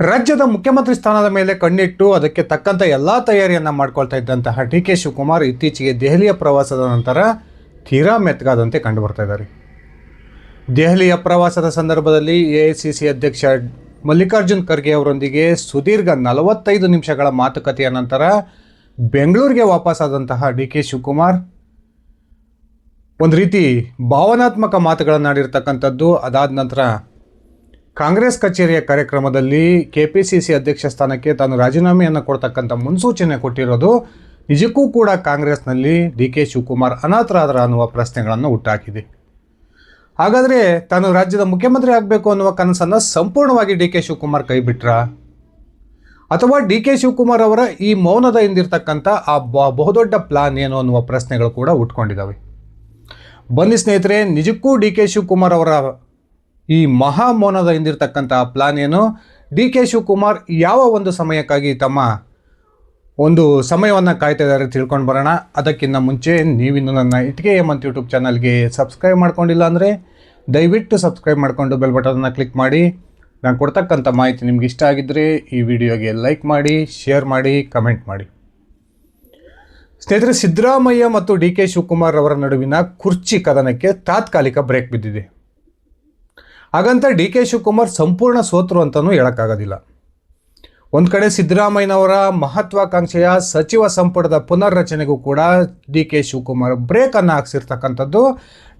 ರಾಜ್ಯದ ಮುಖ್ಯಮಂತ್ರಿ ಸ್ಥಾನದ ಮೇಲೆ ಕಣ್ಣಿಟ್ಟು ಅದಕ್ಕೆ ತಕ್ಕಂಥ ಎಲ್ಲ ತಯಾರಿಯನ್ನು ಮಾಡ್ಕೊಳ್ತಾ ಇದ್ದಂತಹ ಡಿ ಕೆ ಶಿವಕುಮಾರ್ ಇತ್ತೀಚೆಗೆ ದೆಹಲಿಯ ಪ್ರವಾಸದ ನಂತರ ತೀರಾ ಮೆತ್ತಗಾದಂತೆ ಕಂಡುಬರ್ತಾ ಇದ್ದಾರೆ. ದೆಹಲಿಯ ಪ್ರವಾಸದ ಸಂದರ್ಭದಲ್ಲಿ ಎ ಐ ಸಿ ಸಿ ಅಧ್ಯಕ್ಷ ಮಲ್ಲಿಕಾರ್ಜುನ್ ಖರ್ಗೆ ಅವರೊಂದಿಗೆ ಸುದೀರ್ಘ ನಲವತ್ತೈದು ನಿಮಿಷಗಳ ಮಾತುಕತೆಯ ನಂತರ ಬೆಂಗಳೂರಿಗೆ ವಾಪಸ್ಸಾದಂತಹ ಡಿ ಕೆ ಶಿವಕುಮಾರ್ ಒಂದು ರೀತಿ ಭಾವನಾತ್ಮಕ ಮಾತುಗಳನ್ನಾಡಿರ್ತಕ್ಕಂಥದ್ದು ಅದಾದ ನಂತರ ಕಾಂಗ್ರೆಸ್ ಕಚೇರಿಯ ಕಾರ್ಯಕ್ರಮದಲ್ಲಿ ಕೆ ಪಿ ಸಿ ಸಿ ಅಧ್ಯಕ್ಷ ಸ್ಥಾನಕ್ಕೆ ತಾನು ರಾಜೀನಾಮೆಯನ್ನು ಕೊಡ್ತಕ್ಕಂಥ ಮುನ್ಸೂಚನೆ ಕೊಟ್ಟಿರೋದು, ನಿಜಕ್ಕೂ ಕೂಡ ಕಾಂಗ್ರೆಸ್ನಲ್ಲಿ ಡಿ ಕೆ ಶಿವಕುಮಾರ್ ಅನಾಥರಾದರ ಅನ್ನುವ ಪ್ರಶ್ನೆಗಳನ್ನು ಹುಟ್ಟಾಕಿದೆ. ಹಾಗಾದರೆ ತಾನು ರಾಜ್ಯದ ಮುಖ್ಯಮಂತ್ರಿ ಆಗಬೇಕು ಅನ್ನುವ ಕನಸನ್ನು ಸಂಪೂರ್ಣವಾಗಿ ಡಿ ಕೆ ಶಿವಕುಮಾರ್ ಕೈಬಿಟ್ರ ಅಥವಾ ಡಿ ಕೆ ಶಿವಕುಮಾರ್ ಅವರ ಈ ಮೌನದ ಹಿಂದಿರ್ತಕ್ಕಂಥ ಆ ಬಹುದೊಡ್ಡ ಪ್ಲಾನ್ ಏನು ಅನ್ನುವ ಪ್ರಶ್ನೆಗಳು ಕೂಡ ಉಟ್ಕೊಂಡಿದ್ದಾವೆ ಬನ್ನಿ ಸ್ನೇಹಿತರೆ, ನಿಜಕ್ಕೂ ಡಿ ಕೆ ಶಿವಕುಮಾರ್ ಅವರ ಈ ಮಹಾ ಮೌನದ ಹಿಂದಿರ್ತಕ್ಕಂಥ ಪ್ಲಾನ್ ಏನು? ಡಿ ಕೆ ಶಿವಕುಮಾರ್ ಯಾವ ಒಂದು ಸಮಯಕ್ಕಾಗಿ ತಮ್ಮ ಒಂದು ಸಮಯವನ್ನು ಕಾಯ್ತಾ ಇದ್ದಾರೆ ತಿಳ್ಕೊಂಡು ಬರೋಣ. ಅದಕ್ಕಿಂತ ಮುಂಚೆ ನೀವಿನ್ನು ನನ್ನ ಇಟ್ಕೆ ಅಂತ ಯೂಟ್ಯೂಬ್ ಚಾನಲ್ಗೆ ಸಬ್ಸ್ಕ್ರೈಬ್ ಮಾಡ್ಕೊಂಡಿಲ್ಲ ಅಂದರೆ ದಯವಿಟ್ಟು ಸಬ್ಸ್ಕ್ರೈಬ್ ಮಾಡಿಕೊಂಡು ಬೆಲ್ ಬಟನನ್ನು ಕ್ಲಿಕ್ ಮಾಡಿ. ನಾನು ಕೊಡ್ತಕ್ಕಂಥ ಮಾಹಿತಿ ನಿಮ್ಗೆ ಇಷ್ಟ ಆಗಿದ್ದರೆ ಈ ವಿಡಿಯೋಗೆ ಲೈಕ್ ಮಾಡಿ, ಶೇರ್ ಮಾಡಿ, ಕಮೆಂಟ್ ಮಾಡಿ. ಸ್ನೇಹಿತರೆ, ಸಿದ್ದರಾಮಯ್ಯ ಮತ್ತು ಡಿ ಕೆ ಶಿವಕುಮಾರ್ ಅವರ ನಡುವಿನ ಕುರ್ಚಿ ಕದನಕ್ಕೆ ತಾತ್ಕಾಲಿಕ ಬ್ರೇಕ್ ಬಿದ್ದಿದೆ. ಹಾಗಂತ ಡಿ ಕೆ ಶಿವಕುಮಾರ್ ಸಂಪೂರ್ಣ ಸೋತರು ಅಂತಲೂ ಹೇಳೋಕ್ಕಾಗೋದಿಲ್ಲ. ಒಂದು ಕಡೆ ಸಿದ್ದರಾಮಯ್ಯನವರ ಮಹತ್ವಾಕಾಂಕ್ಷೆಯ ಸಚಿವ ಸಂಪುಟದ ಪುನರ್ರಚನೆಗೂ ಕೂಡ ಡಿ ಕೆ ಶಿವಕುಮಾರ್ ಬ್ರೇಕನ್ನು ಹಾಕ್ಸಿರ್ತಕ್ಕಂಥದ್ದು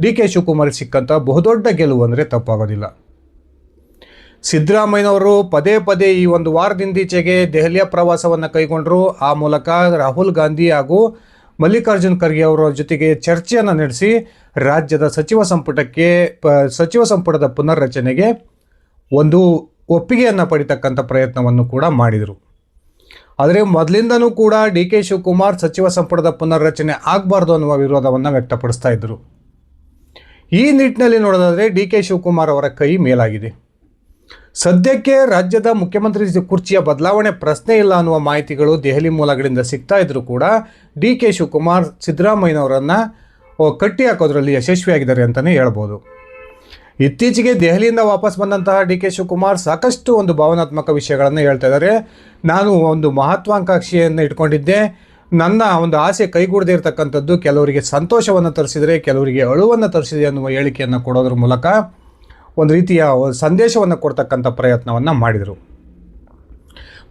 ಡಿ ಕೆ ಶಿವಕುಮಾರ್ ಸಿಕ್ಕಂಥ ಬಹುದೊಡ್ಡ ಗೆಲುವು ಅಂದರೆ ತಪ್ಪಾಗೋದಿಲ್ಲ. ಸಿದ್ದರಾಮಯ್ಯನವರು ಪದೇ ಪದೇ ಈ ಒಂದು ವಾರದಿಂದೀಚೆಗೆ ದೆಹಲಿಯ ಪ್ರವಾಸವನ್ನು ಕೈಗೊಂಡರು. ಆ ಮೂಲಕ ರಾಹುಲ್ ಗಾಂಧಿ ಹಾಗೂ ಮಲ್ಲಿಕಾರ್ಜುನ್ ಖರ್ಗೆ ಅವರ ಜೊತೆಗೆ ಚರ್ಚೆಯನ್ನು ನಡೆಸಿ ರಾಜ್ಯದ ಸಚಿವ ಸಂಪುಟಕ್ಕೆ, ಪ, ಸಚಿವ ಸಂಪುಟದ ಪುನರ್ರಚನೆಗೆ ಒಂದು ಒಪ್ಪಿಗೆಯನ್ನು ಪಡಿತಕ್ಕಂಥ ಪ್ರಯತ್ನವನ್ನು ಕೂಡ ಮಾಡಿದರು. ಆದರೆ ಮೊದಲಿಂದನೂ ಕೂಡ ಡಿ ಕೆ ಶಿವಕುಮಾರ್ ಸಚಿವ ಸಂಪುಟದ ಪುನರ್ರಚನೆ ಆಗಬಾರ್ದು ಅನ್ನುವ ವಿರೋಧವನ್ನು ವ್ಯಕ್ತಪಡಿಸ್ತಾ ಇದ್ದರು ಈ ನಿಟ್ಟಿನಲ್ಲಿ ನೋಡೋದಾದರೆ ಡಿ ಕೆ ಶಿವಕುಮಾರ್ ಅವರ ಕೈ ಮೇಲಾಗಿದೆ. ಸದ್ಯಕ್ಕೆ ರಾಜ್ಯದ ಮುಖ್ಯಮಂತ್ರಿ ಕುರ್ಚಿಯ ಬದಲಾವಣೆ ಪ್ರಶ್ನೆ ಇಲ್ಲ ಅನ್ನುವ ಮಾಹಿತಿಗಳು ದೆಹಲಿ ಮೂಲಗಳಿಂದ ಸಿಗ್ತಾ ಇದ್ರೂ ಕೂಡ ಡಿ ಕೆ ಶಿವಕುಮಾರ್ ಸಿದ್ದರಾಮಯ್ಯನವರನ್ನು ಕಟ್ಟಿ ಹಾಕೋದ್ರಲ್ಲಿ ಯಶಸ್ವಿಯಾಗಿದ್ದಾರೆ ಅಂತಲೇ ಹೇಳ್ಬೋದು. ಇತ್ತೀಚೆಗೆ ದೆಹಲಿಯಿಂದ ವಾಪಸ್ ಬಂದಂತಹ ಡಿ ಕೆ ಶಿವಕುಮಾರ್ ಸಾಕಷ್ಟು ಒಂದು ಭಾವನಾತ್ಮಕ ವಿಷಯಗಳನ್ನು ಹೇಳ್ತಾ ಇದ್ದಾರೆ. ನಾನು ಒಂದು ಮಹತ್ವಾಕಾಂಕ್ಷೆಯನ್ನು ಇಟ್ಕೊಂಡಿದ್ದೆ. ನನ್ನ ಒಂದು ಆಸೆ ಕೈಗೂಡದೇ ಇರತಕ್ಕಂಥದ್ದು ಕೆಲವರಿಗೆ ಸಂತೋಷವನ್ನು ತರಿಸಿದರೆ, ಕೆಲವರಿಗೆ ಅಳುವನ್ನು ತರಿಸಿದೆ ಅನ್ನುವ ಹೇಳಿಕೆಯನ್ನು ಕೊಡೋದ್ರ ಮೂಲಕ ಒಂದು ರೀತಿಯ ಸಂದೇಶವನ್ನು ಕೊಡ್ತಕ್ಕಂಥ ಪ್ರಯತ್ನವನ್ನು ಮಾಡಿದರು.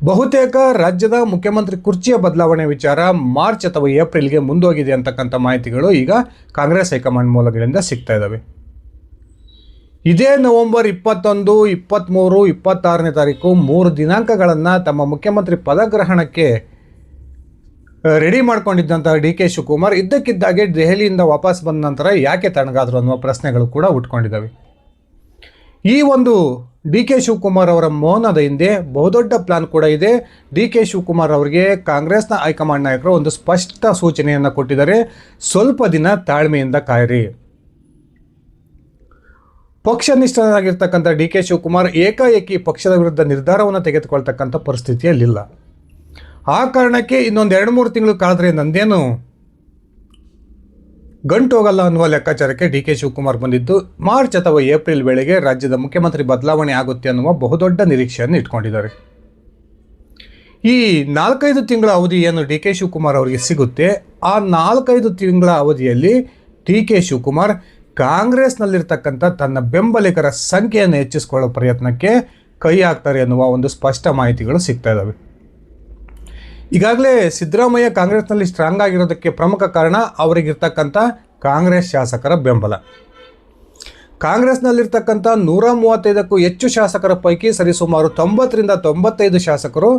ಬಹುತೇಕ ರಾಜ್ಯದ ಮುಖ್ಯಮಂತ್ರಿ ಕುರ್ಚಿಯ ಬದಲಾವಣೆ ವಿಚಾರ ಮಾರ್ಚ್ ಅಥವಾ ಏಪ್ರಿಲ್ಗೆ ಮುಂದೋಗಿದೆ ಅಂತಕ್ಕಂಥ ಮಾಹಿತಿಗಳು ಈಗ ಕಾಂಗ್ರೆಸ್ ಹೈಕಮಾಂಡ್ ಮೂಲಗಳಿಂದ ಸಿಗ್ತಾ ಇದ್ದಾವೆ ಇದೇ ನವೆಂಬರ್ ಇಪ್ಪತ್ತೊಂದು ಇಪ್ಪತ್ತ್ಮೂರು ಇಪ್ಪತ್ತಾರನೇ ತಾರೀಕು ಮೂರು ದಿನಾಂಕಗಳನ್ನು ತಮ್ಮ ಮುಖ್ಯಮಂತ್ರಿ ಪದಗ್ರಹಣಕ್ಕೆ ರೆಡಿ ಮಾಡಿಕೊಂಡಿದ್ದಂಥ ಡಿ ಕೆ ಶಿವಕುಮಾರ್ ಇದ್ದಕ್ಕಿದ್ದಾಗೆ ದೆಹಲಿಯಿಂದ ವಾಪಸ್ ಬಂದ ನಂತರ ಯಾಕೆ ತಣ್ಣಗಾದ್ರು ಅನ್ನುವ ಪ್ರಶ್ನೆಗಳು ಕೂಡ ಉಟ್ಕೊಂಡಿದ್ದಾವೆ ಈ ಒಂದು ಡಿ ಕೆ ಶಿವಕುಮಾರ್ ಅವರ ಮೌನದ ಹಿಂದೆ ಬಹುದೊಡ್ಡ ಪ್ಲಾನ್ ಕೂಡ ಇದೆ. ಡಿ ಕೆ ಶಿವಕುಮಾರ್ ಅವರಿಗೆ ಕಾಂಗ್ರೆಸ್ನ ಹೈಕಮಾಂಡ್ ನಾಯಕರು ಒಂದು ಸ್ಪಷ್ಟ ಸೂಚನೆಯನ್ನು ಕೊಟ್ಟಿದ್ದಾರೆ. ಸ್ವಲ್ಪ ದಿನ ತಾಳ್ಮೆಯಿಂದ ಕಾಯಿರಿ. ಪಕ್ಷ ಪಕ್ಷನಿಷ್ಠರಾಗಿರ್ತಕ್ಕಂಥ ಡಿ ಕೆ ಶಿವಕುಮಾರ್ ಏಕಾಏಕಿ ಪಕ್ಷದ ವಿರುದ್ಧ ನಿರ್ಧಾರವನ್ನು ತೆಗೆದುಕೊಳ್ತಕ್ಕಂಥ ಪರಿಸ್ಥಿತಿಯಲ್ಲಿಲ್ಲ. ಆ ಕಾರಣಕ್ಕೆ ಇನ್ನೊಂದು ಎರಡು ಮೂರು ತಿಂಗಳು ಕಳೆದ್ರೆ ನಂದೇನು? ಗಂಟು ಹೋಗಲ್ಲ ಅನ್ನುವ ಲೆಕ್ಕಾಚಾರಕ್ಕೆ ಡಿ ಕೆ ಶಿವಕುಮಾರ್ ಬಂದಿದ್ದು, ಮಾರ್ಚ್ ಅಥವಾ ಏಪ್ರಿಲ್ ವೇಳೆಗೆ ರಾಜ್ಯದ ಮುಖ್ಯಮಂತ್ರಿ ಬದಲಾವಣೆ ಆಗುತ್ತೆ ಅನ್ನುವ ಬಹುದೊಡ್ಡ ನಿರೀಕ್ಷೆಯನ್ನು ಇಟ್ಕೊಂಡಿದ್ದಾರೆ. ಈ ನಾಲ್ಕೈದು ತಿಂಗಳ ಅವಧಿ ಏನು ಡಿ ಕೆ ಶಿವಕುಮಾರ್ ಅವರಿಗೆ ಸಿಗುತ್ತೆ, ಆ ನಾಲ್ಕೈದು ತಿಂಗಳ ಅವಧಿಯಲ್ಲಿ ಡಿ ಕೆ ಶಿವಕುಮಾರ್ ಕಾಂಗ್ರೆಸ್ನಲ್ಲಿರ್ತಕ್ಕಂಥ ತನ್ನ ಬೆಂಬಲಿಗರ ಸಂಖ್ಯೆಯನ್ನು ಹೆಚ್ಚಿಸಿಕೊಳ್ಳೋ ಪ್ರಯತ್ನಕ್ಕೆ ಕೈ ಹಾಕ್ತಾರೆ ಅನ್ನುವ ಒಂದು ಸ್ಪಷ್ಟ ಮಾಹಿತಿಗಳು ಸಿಗ್ತಾ ಇದ್ದಾವೆ ಈಗಾಗಲೇ ಸಿದ್ದರಾಮಯ್ಯ ಕಾಂಗ್ರೆಸ್ನಲ್ಲಿ ಸ್ಟ್ರಾಂಗ್ ಆಗಿರೋದಕ್ಕೆ ಪ್ರಮುಖ ಕಾರಣ ಅವರಿಗಿರ್ತಕ್ಕಂಥ ಕಾಂಗ್ರೆಸ್ ಶಾಸಕರ ಬೆಂಬಲ. ಕಾಂಗ್ರೆಸ್ನಲ್ಲಿರ್ತಕ್ಕಂಥ ನೂರ ಮೂವತ್ತೈದಕ್ಕೂ ಹೆಚ್ಚು ಶಾಸಕರ ಪೈಕಿ ಸರಿಸುಮಾರು ತೊಂಬತ್ತರಿಂದ ತೊಂಬತ್ತೈದು ಶಾಸಕರು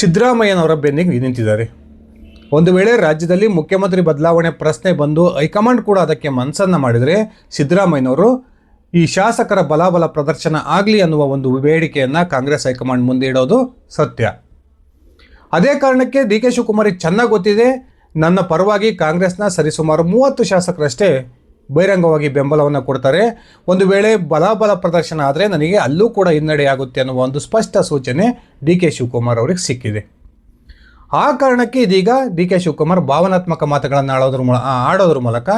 ಸಿದ್ದರಾಮಯ್ಯನವರ ಬೆನ್ನಿಗೆ ನಿಂತಿದ್ದಾರೆ. ಒಂದು ವೇಳೆ ರಾಜ್ಯದಲ್ಲಿ ಮುಖ್ಯಮಂತ್ರಿ ಬದಲಾವಣೆ ಪ್ರಶ್ನೆ ಬಂದು ಹೈಕಮಾಂಡ್ ಕೂಡ ಅದಕ್ಕೆ ಮನಸ್ಸನ್ನು ಮಾಡಿದರೆ ಸಿದ್ದರಾಮಯ್ಯನವರು ಈ ಶಾಸಕರ ಬಲಾಬಲ ಪ್ರದರ್ಶನ ಆಗಲಿ ಅನ್ನುವ ಒಂದು ಬೇಡಿಕೆಯನ್ನು ಕಾಂಗ್ರೆಸ್ ಹೈಕಮಾಂಡ್ ಮುಂದೆ ಇಡೋದು ಸತ್ಯ. ಅದೇ ಕಾರಣಕ್ಕೆ ಡಿ ಕೆ ಶಿವಕುಮಾರಿಗೆ ಚೆನ್ನಾಗಿ ಗೊತ್ತಿದೆ. ನನ್ನ ಪರವಾಗಿ ಕಾಂಗ್ರೆಸ್ನ ಸರಿಸುಮಾರು ಮೂವತ್ತು ಶಾಸಕರಷ್ಟೇ ಬಹಿರಂಗವಾಗಿ ಬೆಂಬಲವನ್ನು ಕೊಡ್ತಾರೆ. ಒಂದು ವೇಳೆ ಬಲಾಬಲ ಪ್ರದರ್ಶನ ಆದರೆ ನನಗೆ ಅಲ್ಲೂ ಕೂಡ ಹಿನ್ನಡೆಯಾಗುತ್ತೆ ಅನ್ನುವ ಒಂದು ಸ್ಪಷ್ಟ ಸೂಚನೆ ಡಿ ಕೆ ಶಿವಕುಮಾರ್ ಅವರಿಗೆ ಸಿಕ್ಕಿದೆ. ಆ ಕಾರಣಕ್ಕೆ ಇದೀಗ ಡಿ ಕೆ ಶಿವಕುಮಾರ್ ಭಾವನಾತ್ಮಕ ಮಾತುಗಳನ್ನು ಆಡೋದ್ರ ಮೂಲ ಆಡೋದ್ರ ಮೂಲಕ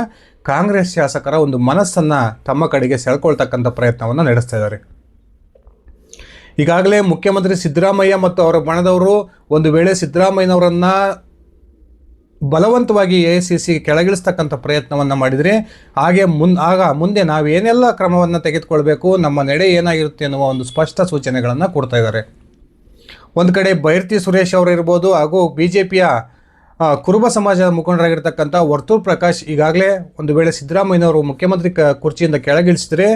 ಕಾಂಗ್ರೆಸ್ ಶಾಸಕರ ಒಂದು ಮನಸ್ಸನ್ನು ತಮ್ಮ ಕಡೆಗೆ ಸೆಳ್ಕೊಳ್ತಕ್ಕಂಥ ಪ್ರಯತ್ನವನ್ನು ನಡೆಸ್ತಾ ಇದ್ದಾರೆ. ಈಗಾಗಲೇ ಮುಖ್ಯಮಂತ್ರಿ ಸಿದ್ದರಾಮಯ್ಯ ಮತ್ತು ಅವರ ಬಣದವರು ಒಂದು ವೇಳೆ ಸಿದ್ದರಾಮಯ್ಯನವರನ್ನು ಬಲವಂತವಾಗಿ ಎ ಸಿ ಸಿ ಕೆಳಗಿಳಿಸ್ತಕ್ಕಂಥ ಪ್ರಯತ್ನವನ್ನು ಮಾಡಿದರೆ ಹಾಗೆ ಮುನ್, ಆಗ ಮುಂದೆ ನಾವು ಏನೆಲ್ಲ ಕ್ರಮವನ್ನು ತೆಗೆದುಕೊಳ್ಬೇಕು, ನಮ್ಮ ನಡೆ ಏನಾಗಿರುತ್ತೆ ಎನ್ನುವ ಒಂದು ಸ್ಪಷ್ಟ ಸೂಚನೆಗಳನ್ನು ಕೊಡ್ತಾ ಇದ್ದಾರೆ. ಒಂದು ಕಡೆ ಬೈರ್ತಿ ಸುರೇಶ್ ಅವರು ಇರ್ಬೋದು ಹಾಗೂ ಬಿ ಜೆ ಪಿಯ ಕುರುಬ ಸಮಾಜದ ಮುಖಂಡರಾಗಿರ್ತಕ್ಕಂಥ ವರ್ತೂರ್ ಪ್ರಕಾಶ್ ಈಗಾಗಲೇ ಒಂದು ವೇಳೆ ಸಿದ್ದರಾಮಯ್ಯನವರು ಮುಖ್ಯಮಂತ್ರಿ ಕ ಕುರ್ಚಿಯಿಂದ ಕೆಳಗಿಳಿಸಿದರೆ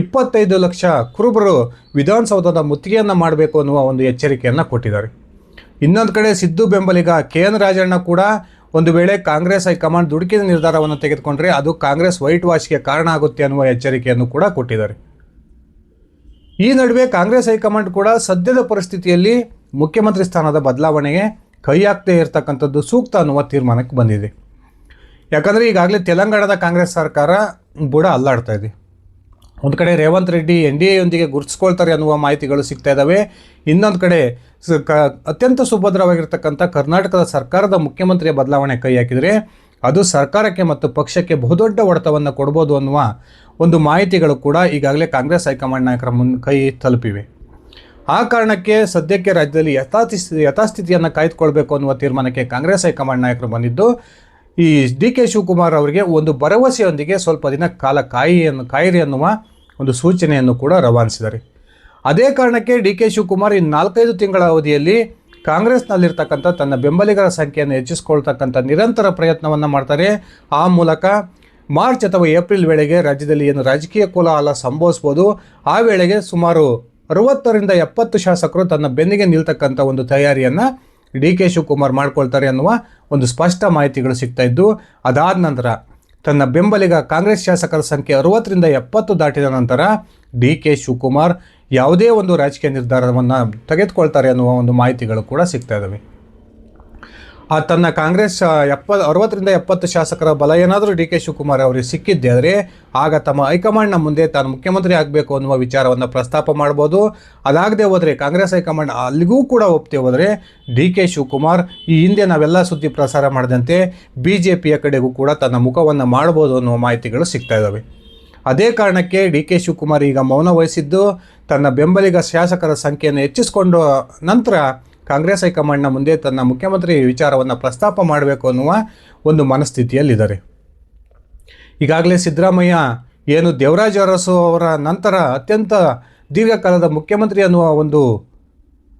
ಇಪ್ಪತ್ತೈದು ಲಕ್ಷ ಕುರುಬರು ವಿಧಾನಸೌಧದ ಮುತ್ತಿಗೆಯನ್ನು ಮಾಡಬೇಕು ಅನ್ನುವ ಒಂದು ಎಚ್ಚರಿಕೆಯನ್ನು ಕೊಟ್ಟಿದ್ದಾರೆ. ಇನ್ನೊಂದು ಕಡೆ ಸಿದ್ದು ಬೆಂಬಲಿಗ ಕೆ ಎನ್ ರಾಜಣ್ಣ ಕೂಡ ಒಂದು ವೇಳೆ ಕಾಂಗ್ರೆಸ್ ಹೈಕಮಾಂಡ್ ದುಡುಕಿದ ನಿರ್ಧಾರವನ್ನು ತೆಗೆದುಕೊಂಡ್ರೆ ಅದು ಕಾಂಗ್ರೆಸ್ ವೈಟ್ ವಾಶ್ಗೆ ಕಾರಣ ಆಗುತ್ತೆ ಅನ್ನುವ ಎಚ್ಚರಿಕೆಯನ್ನು ಕೂಡ ಕೊಟ್ಟಿದ್ದಾರೆ. ಈ ನಡುವೆ ಕಾಂಗ್ರೆಸ್ ಹೈಕಮಾಂಡ್ ಕೂಡ ಸದ್ಯದ ಪರಿಸ್ಥಿತಿಯಲ್ಲಿ ಮುಖ್ಯಮಂತ್ರಿ ಸ್ಥಾನದ ಬದಲಾವಣೆಗೆ ಕೈ ಹಾಕದೇ ಇರತಕ್ಕಂಥದ್ದು ಸೂಕ್ತ ಅನ್ನುವ ತೀರ್ಮಾನಕ್ಕೆ ಬಂದಿದೆ. ಯಾಕಂದರೆ ಈಗಾಗಲೇ ತೆಲಂಗಾಣದ ಕಾಂಗ್ರೆಸ್ ಸರ್ಕಾರ ಬುಡ ಅಲ್ಲಾಡ್ತಾ ಇದೆ. ಒಂದು ಕಡೆ ರೇವಂತ್ ರೆಡ್ಡಿ ಎನ್ ಡಿ ಎಯೊಂದಿಗೆ ಗುರುತಿಸ್ಕೊಳ್ತಾರೆ ಅನ್ನುವ ಮಾಹಿತಿಗಳು ಸಿಗ್ತಾ ಇದ್ದಾವೆ ಇನ್ನೊಂದು ಕಡೆ ಕ ಅತ್ಯಂತ ಸುಭದ್ರವಾಗಿರ್ತಕ್ಕಂಥ ಕರ್ನಾಟಕದ ಸರ್ಕಾರದ ಮುಖ್ಯಮಂತ್ರಿಯ ಬದಲಾವಣೆ ಕೈ ಹಾಕಿದರೆ ಅದು ಸರ್ಕಾರಕ್ಕೆ ಮತ್ತು ಪಕ್ಷಕ್ಕೆ ಬಹುದೊಡ್ಡ ಒಡೆತವನ್ನು ಕೊಡ್ಬೋದು ಅನ್ನುವ ಒಂದು ಮಾಹಿತಿಗಳು ಕೂಡ ಈಗಾಗಲೇ ಕಾಂಗ್ರೆಸ್ ಹೈಕಮಾಂಡ್ ನಾಯಕರ ಮುನ್ ಕೈ ತಲುಪಿವೆ. ಆ ಕಾರಣಕ್ಕೆ ಸದ್ಯಕ್ಕೆ ರಾಜ್ಯದಲ್ಲಿ ಯಥಾಸ್ಥಿತಿ ಯಥಾಸ್ಥಿತಿಯನ್ನು ಕಾಯ್ದುಕೊಳ್ಬೇಕು ಅನ್ನುವ ತೀರ್ಮಾನಕ್ಕೆ ಕಾಂಗ್ರೆಸ್ ಹೈಕಮಾಂಡ್ ನಾಯಕರು ಬಂದಿದ್ದು, ಈ ಡಿ ಕೆ ಶಿವಕುಮಾರ್ ಅವರಿಗೆ ಒಂದು ಭರವಸೆಯೊಂದಿಗೆ ಸ್ವಲ್ಪ ದಿನ ಕಾಲ ಕಾಯಿಯನ್ನು ಕಾಯಿರಿ ಅನ್ನುವ ಒಂದು ಸೂಚನೆಯನ್ನು ಕೂಡ ರವಾನಿಸಿದ್ದಾರೆ. ಅದೇ ಕಾರಣಕ್ಕೆ ಡಿ ಕೆ ಶಿವಕುಮಾರ್ ಈ ನಾಲ್ಕೈದು ತಿಂಗಳ ಅವಧಿಯಲ್ಲಿ ಕಾಂಗ್ರೆಸ್ನಲ್ಲಿರ್ತಕ್ಕಂಥ ತನ್ನ ಬೆಂಬಲಿಗರ ಸಂಖ್ಯೆಯನ್ನು ಹೆಚ್ಚಿಸಿಕೊಳ್ತಕ್ಕಂಥ ನಿರಂತರ ಪ್ರಯತ್ನವನ್ನು ಮಾಡ್ತಾರೆ. ಆ ಮೂಲಕ ಮಾರ್ಚ್ ಅಥವಾ ಏಪ್ರಿಲ್ ವೇಳೆಗೆ ರಾಜ್ಯದಲ್ಲಿ ಏನು ರಾಜಕೀಯ ಕೋಲಾಹಲ ಸಂಭವಿಸ್ಬೋದು, ಆ ವೇಳೆಗೆ ಸುಮಾರು ಅರವತ್ತರಿಂದ ಎಪ್ಪತ್ತು ಶಾಸಕರು ತನ್ನ ಬೆನ್ನಿಗೆ ನಿಲ್ತಕ್ಕಂಥ ಒಂದು ತಯಾರಿಯನ್ನು ಡಿ ಕೆ ಶಿವಕುಮಾರ್ ಮಾಡ್ಕೊಳ್ತಾರೆ ಅನ್ನುವ ಒಂದು ಸ್ಪಷ್ಟ ಮಾಹಿತಿಗಳು ಸಿಗ್ತಾ ಇದ್ದು, ಅದಾದ ನಂತರ ತನ್ನ ಬೆಂಬಲಿಗ ಕಾಂಗ್ರೆಸ್ ಶಾಸಕರ ಸಂಖ್ಯೆ ಅರವತ್ತರಿಂದ ಎಪ್ಪತ್ತು ದಾಟಿದ ನಂತರ ಡಿ ಕೆ ಶಿವಕುಮಾರ್ ಯಾವುದೇ ಒಂದು ರಾಜಕೀಯ ನಿರ್ಧಾರವನ್ನು ತೆಗೆದುಕೊಳ್ತಾರೆ ಅನ್ನುವ ಒಂದು ಮಾಹಿತಿಗಳು ಕೂಡ ಸಿಗ್ತಾ ಇದ್ದಾವೆ ಆ, ತನ್ನ ಕಾಂಗ್ರೆಸ್ ಎಪ್ಪ ಅರವತ್ತರಿಂದ ಎಪ್ಪತ್ತು ಶಾಸಕರ ಬಲ ಏನಾದರೂ ಡಿ ಕೆ ಶಿವಕುಮಾರ್ ಅವರಿಗೆ ಸಿಕ್ಕಿದ್ದೆ ಆದರೆ ಆಗ ತಮ್ಮ ಹೈಕಮಾಂಡ್ನ ಮುಂದೆ ತಾನು ಮುಖ್ಯಮಂತ್ರಿ ಆಗಬೇಕು ಅನ್ನುವ ವಿಚಾರವನ್ನು ಪ್ರಸ್ತಾಪ ಮಾಡ್ಬೋದು. ಅದಾಗದೆ ಹೋದರೆ ಕಾಂಗ್ರೆಸ್ ಹೈಕಮಾಂಡ್ ಅಲ್ಲಿಗೂ ಕೂಡ ಒಪ್ತೆ ಹೋದರೆ ಡಿ ಕೆ ಶಿವಕುಮಾರ್ ಈ ಹಿಂದೆ ನಾವೆಲ್ಲ ಸುದ್ದಿ ಪ್ರಸಾರ ಮಾಡಿದಂತೆ ಬಿ ಜೆ ಪಿಯ ಕಡೆಗೂ ಕೂಡ ತನ್ನ ಮುಖವನ್ನು ಮಾಡ್ಬೋದು ಅನ್ನುವ ಮಾಹಿತಿಗಳು ಸಿಗ್ತಾ ಇದ್ದಾವೆ. ಅದೇ ಕಾರಣಕ್ಕೆ ಡಿ ಕೆ ಶಿವಕುಮಾರ್ ಈಗ ಮೌನ ವಹಿಸಿದ್ದು ತನ್ನ ಬೆಂಬಲಿಗ ಶಾಸಕರ ಸಂಖ್ಯೆಯನ್ನು ಹೆಚ್ಚಿಸಿಕೊಂಡು ನಂತರ ಕಾಂಗ್ರೆಸ್ ಹೈಕಮಾಂಡ್ನ ಮುಂದೆ ತನ್ನ ಮುಖ್ಯಮಂತ್ರಿ ವಿಚಾರವನ್ನು ಪ್ರಸ್ತಾಪ ಮಾಡಬೇಕು ಅನ್ನುವ ಒಂದು ಮನಸ್ಥಿತಿಯಲ್ಲಿದ್ದಾರೆ. ಈಗಾಗಲೇ ಸಿದ್ದರಾಮಯ್ಯ ಏನು ದೇವರಾಜ ಅರಸು ಅವರ ನಂತರ ಅತ್ಯಂತ ದೀರ್ಘಕಾಲದ ಮುಖ್ಯಮಂತ್ರಿ ಅನ್ನುವ ಒಂದು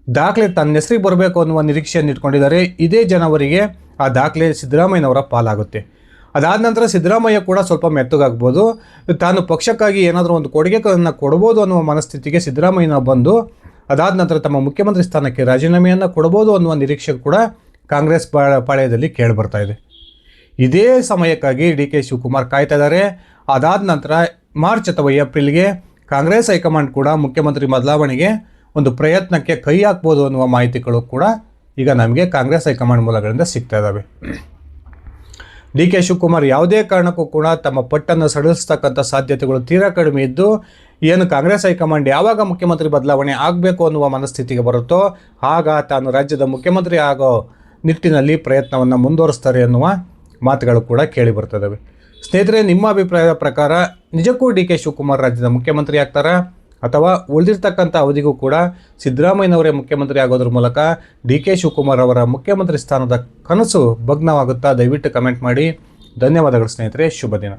ದಾಖಲೆ ತನ್ನ ಹೆಸರಿಗೆ ಬರಬೇಕು ಅನ್ನುವ ನಿರೀಕ್ಷೆಯನ್ನು ಇಟ್ಕೊಂಡಿದ್ದಾರೆ. ಇದೇ ಜನವರಿಗೆ ಆ ದಾಖಲೆ ಸಿದ್ದರಾಮಯ್ಯನವರ ಪಾಲಾಗುತ್ತೆ. ಅದಾದ ನಂತರ ಸಿದ್ದರಾಮಯ್ಯ ಕೂಡ ಸ್ವಲ್ಪ ಮೆತ್ತಗಾಗ್ಬೋದು. ತಾನು ಪಕ್ಷಕ್ಕಾಗಿ ಏನಾದರೂ ಒಂದು ಕೊಡುಗೆಗಳನ್ನು ಕೊಡ್ಬೋದು ಅನ್ನುವ ಮನಸ್ಥಿತಿಗೆ ಸಿದ್ದರಾಮಯ್ಯನ ಬಂದು ಅದಾದ ನಂತರ ತಮ್ಮ ಮುಖ್ಯಮಂತ್ರಿ ಸ್ಥಾನಕ್ಕೆ ರಾಜೀನಾಮೆಯನ್ನು ಕೊಡಬಹುದು ಅನ್ನುವ ನಿರೀಕ್ಷೆ ಕೂಡ ಕಾಂಗ್ರೆಸ್ ಪಾಳ್ಯದಲ್ಲಿ ಕೇಳಿಬರ್ತಾ ಇದೆ. ಇದೇ ಸಮಯಕ್ಕಾಗಿ ಡಿ ಕೆ ಶಿವಕುಮಾರ್ ಕಾಯ್ತಾ ಇದ್ದಾರೆ. ಅದಾದ ನಂತರ ಮಾರ್ಚ್ ಅಥವಾ ಏಪ್ರಿಲ್ಗೆ ಕಾಂಗ್ರೆಸ್ ಹೈಕಮಾಂಡ್ ಕೂಡ ಮುಖ್ಯಮಂತ್ರಿ ಬದಲಾವಣೆಗೆ ಒಂದು ಪ್ರಯತ್ನಕ್ಕೆ ಕೈ ಹಾಕ್ಬೋದು ಅನ್ನುವ ಮಾಹಿತಿಗಳು ಕೂಡ ಈಗ ನಮಗೆ ಕಾಂಗ್ರೆಸ್ ಹೈಕಮಾಂಡ್ ಮೂಲಗಳಿಂದ ಸಿಗ್ತಾ ಇದ್ದಾವೆ ಡಿ ಕೆ ಶಿವಕುಮಾರ್ ಯಾವುದೇ ಕಾರಣಕ್ಕೂ ಕೂಡ ತಮ್ಮ ಪಟ್ಟನ್ನು ಸಡಿಲಿಸ್ತಕ್ಕಂಥ ಸಾಧ್ಯತೆಗಳು ತೀರಾ ಕಡಿಮೆ ಇದ್ದು ಏನು ಕಾಂಗ್ರೆಸ್ ಹೈಕಮಾಂಡ್ ಯಾವಾಗ ಮುಖ್ಯಮಂತ್ರಿ ಬದಲಾವಣೆ ಆಗಬೇಕು ಅನ್ನುವ ಮನಸ್ಥಿತಿಗೆ ಬರುತ್ತೋ ಆಗ ತಾನು ರಾಜ್ಯದ ಮುಖ್ಯಮಂತ್ರಿ ಆಗೋ ನಿಟ್ಟಿನಲ್ಲಿ ಪ್ರಯತ್ನವನ್ನು ಮುಂದುವರಿಸ್ತಾರೆ ಅನ್ನುವ ಮಾತುಗಳು ಕೂಡ ಕೇಳಿ ಬರ್ತದವೆ. ಸ್ನೇಹಿತರೆ, ನಿಮ್ಮ ಅಭಿಪ್ರಾಯದ ಪ್ರಕಾರ ನಿಜಕ್ಕೂ ಡಿ ಕೆ ಶಿವಕುಮಾರ್ ರಾಜ್ಯದ ಮುಖ್ಯಮಂತ್ರಿ ಆಗ್ತಾರಾ? ಅಥವಾ ಉಳಿದಿರ್ತಕ್ಕಂಥ ಅವಧಿಗೂ ಕೂಡ ಸಿದ್ದರಾಮಯ್ಯನವರೇ ಮುಖ್ಯಮಂತ್ರಿ ಆಗೋದ್ರ ಮೂಲಕ ಡಿ ಕೆ ಶಿವಕುಮಾರ್ ಅವರ ಮುಖ್ಯಮಂತ್ರಿ ಸ್ಥಾನದ ಕನಸು ಭಗ್ನವಾಗುತ್ತಾ ದಯವಿಟ್ಟು ಕಮೆಂಟ್ ಮಾಡಿ. ಧನ್ಯವಾದಗಳು ಸ್ನೇಹಿತರೆ, ಶುಭ ದಿನ.